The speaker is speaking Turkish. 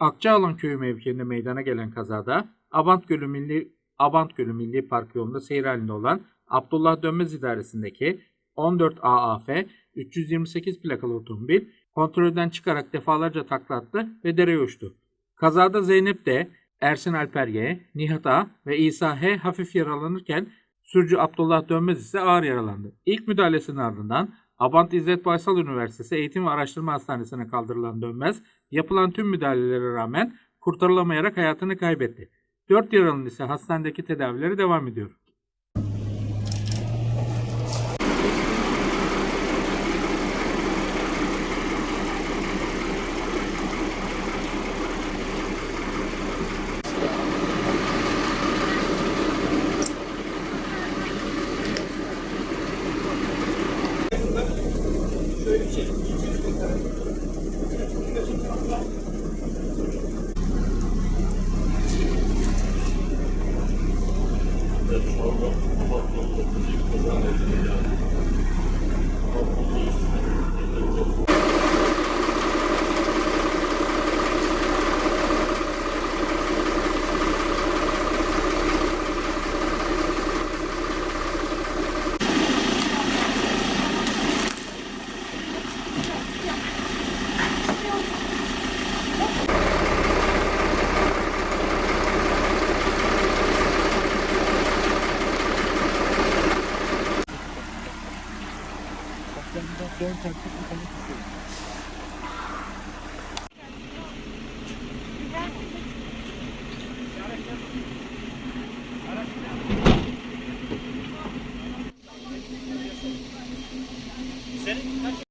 Akçaalan köyü mevkiinde meydana gelen kazada Abant Gölü Milli Abant Gölü Milli Park yolunda seyir halinde olan Abdullah Dönmez idaresindeki 14 AAF 328 plakalı otomobil kontrolden çıkarak defalarca takla attı ve dereye uçtu. Kazada Zeynep D, Ersin Alper G, Nihat A ve İsa H hafif yaralanırken sürücü Abdullah Dönmez ise ağır yaralandı. İlk müdahalesinin ardından Abant İzzet Baysal Üniversitesi Eğitim ve Araştırma Hastanesi'ne kaldırılan Dönmez, yapılan tüm müdahalelere rağmen kurtarılamayarak hayatını kaybetti. 4 yaralının ise hastanedeki tedavileri devam ediyor. Sonra bu patlamda kılıç kazanır. dön taktik bir kanıt istiyorum. Senin kaç